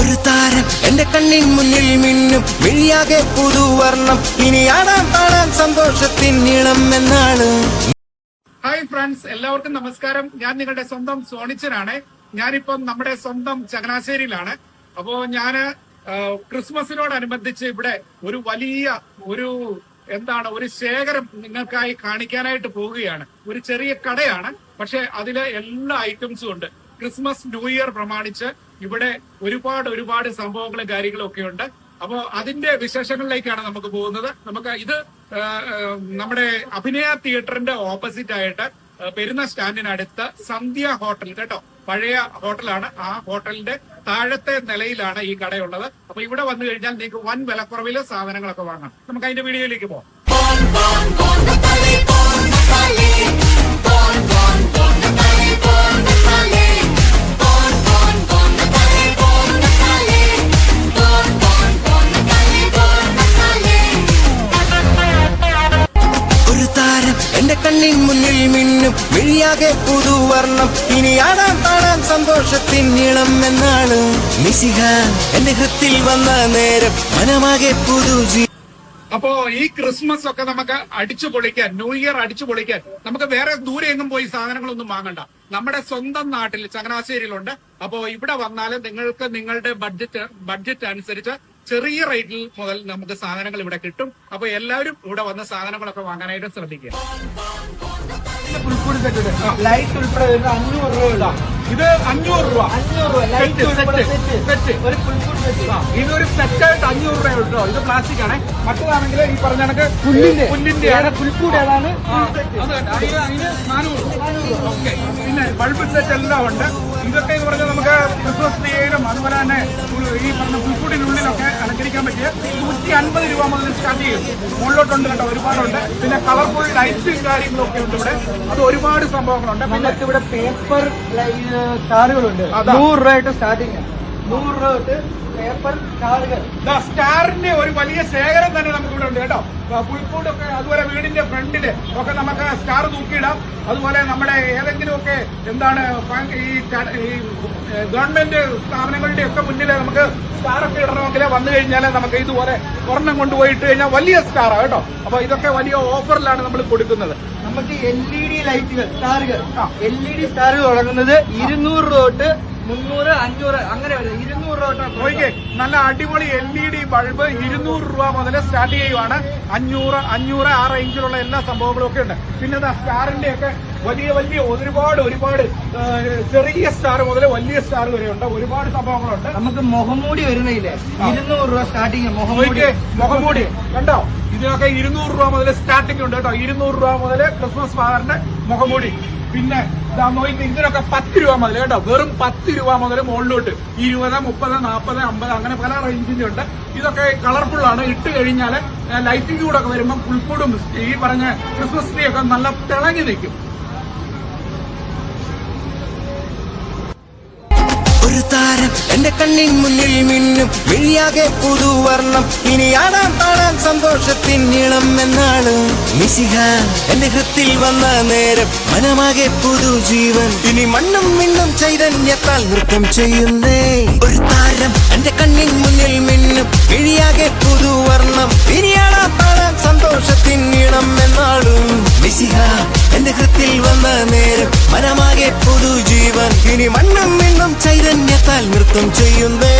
ഒരു താരം. എന്റെ കണ്ണിൻ മുന്നിൽ മിന്നും മിഴിയാകെ പുതുവർണം ഇനി ആടാൻ പാടാൻ സന്തോഷത്തിൻ നീളം എന്നാണ്. ഹായ് ഫ്രണ്ട്സ് എല്ലാവർക്കും നമസ്കാരം. ഞാൻ നിങ്ങളുടെ സ്വന്തം സോണിച്ചനാണ്. ഞാനിപ്പം നമ്മുടെ സ്വന്തം ചങ്ങനാശ്ശേരിയിലാണ്. അപ്പോ ഞാൻ ക്രിസ്മസിനോടനുബന്ധിച്ച് ഇവിടെ ഒരു വലിയ ഒരു എന്താണ് ഒരു ശേഖരം നിങ്ങൾക്കായി കാണിക്കാനായിട്ട് പോവുകയാണ്. ഒരു ചെറിയ കടയാണ്. പക്ഷെ അതിലെ എല്ലാ ഐറ്റംസും ഉണ്ട്. ക്രിസ്മസ് ന്യൂ ഇയർ പ്രമാണിച്ച് ഇവിടെ ഒരുപാട് ഒരുപാട് സംഭവങ്ങളും കാര്യങ്ങളും ഒക്കെ ഉണ്ട്. അപ്പോ അതിന്റെ വിശേഷങ്ങളിലേക്കാണ് നമുക്ക് പോകുന്നത്. നമുക്ക് ഇത് നമ്മുടെ അഭിനയ തിയേറ്ററിന്റെ ഓപ്പോസിറ്റ് ആയിട്ട് പെരുന്ന സ്റ്റാൻഡിനടുത്ത് സന്ധ്യ ഹോട്ടൽ കേട്ടോ. പഴയ ഹോട്ടലാണ്. ആ ഹോട്ടലിന്റെ താഴത്തെ നിലയിലാണ് ഈ കടയുള്ളത്. അപ്പൊ ഇവിടെ വന്നു കഴിഞ്ഞാൽ നിങ്ങൾക്ക് വൻ വിലക്കുറവിൽ സാധനങ്ങളൊക്കെ വാങ്ങാം. നമുക്ക് അതിന്റെ വീഡിയോയിലേക്ക് പോകാം. മിന്നും മിഴിയാകെ പുതുവർണം ഇനി ആടാൻ പാടാൻ സന്തോഷത്തിൻ നീളം എന്നാണ്. മിസിഹ എന്റെ ഹൃത്തിൽ വന്ന നേരം മനമാകെ പുതു അപ്പോ ഈ ക്രിസ്മസ് ഒക്കെ നമുക്ക് അടിച്ചു പൊളിക്കാൻ ന്യൂ ഇയർ അടിച്ചു പൊളിക്കാൻ നമുക്ക് വേറെ ദൂരെ എങ്ങും പോയി സാധനങ്ങളൊന്നും വാങ്ങണ്ട. നമ്മുടെ സ്വന്തം നാട്ടിൽ ചങ്ങനാശ്ശേരിയിലുണ്ട്. അപ്പോ ഇവിടെ വന്നാലും നിങ്ങൾക്ക് നിങ്ങളുടെ ബഡ്ജറ്റ് ബഡ്ജറ്റ് അനുസരിച്ച് ചെറിയ റേറ്റിൽ മുതൽ നമുക്ക് സാധനങ്ങൾ ഇവിടെ കിട്ടും. അപ്പൊ എല്ലാവരും ഇവിടെ വന്ന സാധനങ്ങളൊക്കെ വാങ്ങാനായിട്ട് ശ്രദ്ധിക്കുക. പുൽക്കൂടി സെറ്റ് ലൈറ്റ് ഉൾപ്പെടെ വരുന്ന അഞ്ഞൂറ് രൂപ ഇടാം ഇത് അഞ്ഞൂറ് രൂപ. അഞ്ഞൂറ് രൂപ. Light set, set, set. Set. ഒരു പുൽക്കൂടി സെറ്റ് ഇതൊരു സെറ്റായിട്ട് അഞ്ഞൂറ് രൂപ കേട്ടോ ഇത് പ്ലാസ്റ്റിക് ആണ്. മറ്റേതാണെങ്കിൽ ഈ പറഞ്ഞ കണക്ക് പുല്ലിന്റെ. പുല്ലിന്റെ വേറെ പുൽക്കൂടി ഏതാണ്? അതിന് നാനൂറ് ഓക്കെ. പിന്നെ ബൾബ് സെറ്റ് എല്ലാം ഉണ്ട്. ഇതൊക്കെ എന്ന് പറഞ്ഞാൽ നമുക്ക് ക്രിസ്മസ് ഡേയിലും അതുപോലെ തന്നെ ഈ മുതൽ സ്റ്റാർട്ട് ചെയ്യും. മുകളിലോട്ടുണ്ട് കേട്ടോ ഒരുപാടുണ്ട്. പിന്നെ കളർഫുൾ ലൈറ്റും കാര്യങ്ങളൊക്കെ ഉണ്ട് ഇവിടെ. അത് ഒരുപാട് സംഭവങ്ങളുണ്ട്. പിന്നെ ഇവിടെ പേപ്പർ സ്റ്റാറുകളുണ്ട് അതാ. നൂറ് രൂപ തൊട്ട് സ്റ്റാർട്ടിങ് നൂറ് രൂപ തൊട്ട് പേപ്പർ കാർഡുകൾ സ്റ്റാറിന്റെ ഒരു വലിയ ശേഖരം തന്നെ നമുക്ക് ഇവിടെ ഉണ്ട് കേട്ടോ. പുൽക്കൂടൊക്കെ അതുപോലെ വീടിന്റെ ഫ്രണ്ടിൽ ഒക്കെ നമുക്ക് സ്റ്റാർ തൂക്കിയിടാം. അതുപോലെ നമ്മുടെ ഏതെങ്കിലുമൊക്കെ എന്താണ് ഈ ഈ ഗവൺമെന്റ് സ്ഥാപനങ്ങളുടെ ഒക്കെ മുന്നിൽ നമുക്ക് സ്റ്റാറൊക്കെ ഇടണമെങ്കിൽ വന്നു കഴിഞ്ഞാൽ നമുക്ക് ഇതുപോലെ ഒരെണ്ണം കൊണ്ടുപോയിട്ട് കഴിഞ്ഞാൽ വലിയ സ്റ്റാറാണ് കേട്ടോ. അപ്പൊ ഇതൊക്കെ വലിയ ഓഫറിലാണ് നമ്മൾ കൊടുക്കുന്നത്. നമുക്ക് എൽ ഇ ഡി ലൈറ്റുകൾ സ്റ്റാറുകൾ എൽ ഇ ഡി സ്റ്റാറുകൾ തുടങ്ങുന്നത് ഇരുന്നൂറ് രൂപ തൊട്ട് മുന്നൂറ് അഞ്ഞൂറ് അങ്ങനെ വരുന്നത് ഇരുന്നൂറ് രൂപ നോക്കിയേ നല്ല അടിപൊളി എൽ ഇ ഡി ബൾബ് ഇരുന്നൂറ് രൂപ മുതൽ സ്റ്റാർട്ട് ചെയ്യുവാണ്. അഞ്ഞൂറ് അഞ്ഞൂറ് ആ റേഞ്ചിലുള്ള എല്ലാ സംഭവങ്ങളും ഒക്കെ ഉണ്ട്. പിന്നെ സ്റ്റാറിന്റെ ഒക്കെ വലിയ വലിയ ഒരുപാട് ഒരുപാട് ചെറിയ സ്റ്റാർ മുതൽ വലിയ സ്റ്റാർ വരെ ഉണ്ട്. ഒരുപാട് സംഭവങ്ങളുണ്ട്. നമുക്ക് മുഖംമൂടി വരുന്നില്ലേ? ഇരുന്നൂറ് രൂപ സ്റ്റാർട്ടിങ് മുഖംമൂടി. മുഖംമൂടി. കണ്ടോ? ഇതിനൊക്കെ ഇരുന്നൂറ് രൂപ മുതൽ സ്റ്റാർട്ടിങ് ഉണ്ട് കേട്ടോ. ഇരുന്നൂറ് രൂപ മുതൽ ക്രിസ്മസ് ഫാദറിന്റെ മുഖംമൂടി. പിന്നെ ഇതാ നോക്കി ഇതിനൊക്കെ പത്ത് രൂപ മുതൽ കേട്ടോ. വെറും പത്ത് രൂപ മുതൽ മുകളിലോട്ട്. ഇരുപത് മുപ്പത് നാൽപ്പത് അമ്പത് അങ്ങനെ പല റേഞ്ചിന്റെ ഉണ്ട് ഇതൊക്കെ കളർഫുൾ ആണ്. ഇട്ട് കഴിഞ്ഞാൽ ലൈറ്റിംഗ് കൂടെ ഒക്കെ വരുമ്പോൾ പുൽപ്പൂടും ഈ പറഞ്ഞ ക്രിസ്മസ് ട്രീ ഒക്കെ നല്ല തിളങ്ങി നിൽക്കും. ഒരു എന്റെ കണ്ണിൻ മുന്നിൽ മിന്നും മിഴിയാകെ പുതുവർണം. ഇനി ആടാൻ പാടാൻ സന്തോഷത്തിൻ നീളം എന്നാണ്. മിസിഹ എന്റെ ഹൃത്തിൽ വന്ന നേരം മനമാകെ പുതുജീവൻ. ഇനി മണ്ണും മിണ്ണും ചൈതന്യത്താൽ നൃത്തം ചെയ്യുന്നേ. ഒരു താരം എന്റെ കണ്ണിൻ മുന്നിൽ മിന്നും മിഴിയാകെ പുതുവർണം. ഇനി ആടാൻ സന്തോഷത്തിൻ ഇണം എന്നാളും. മിസിഹ എന്റെ ഹൃത്തിൽ വന്ന നേരം മനമാകെ പുതുജീവൻ. ഇനി മണ്ണും മിണ്ണും ചൈതന്യത്താൽ നൃത്തം ചെയ്യുന്നേ.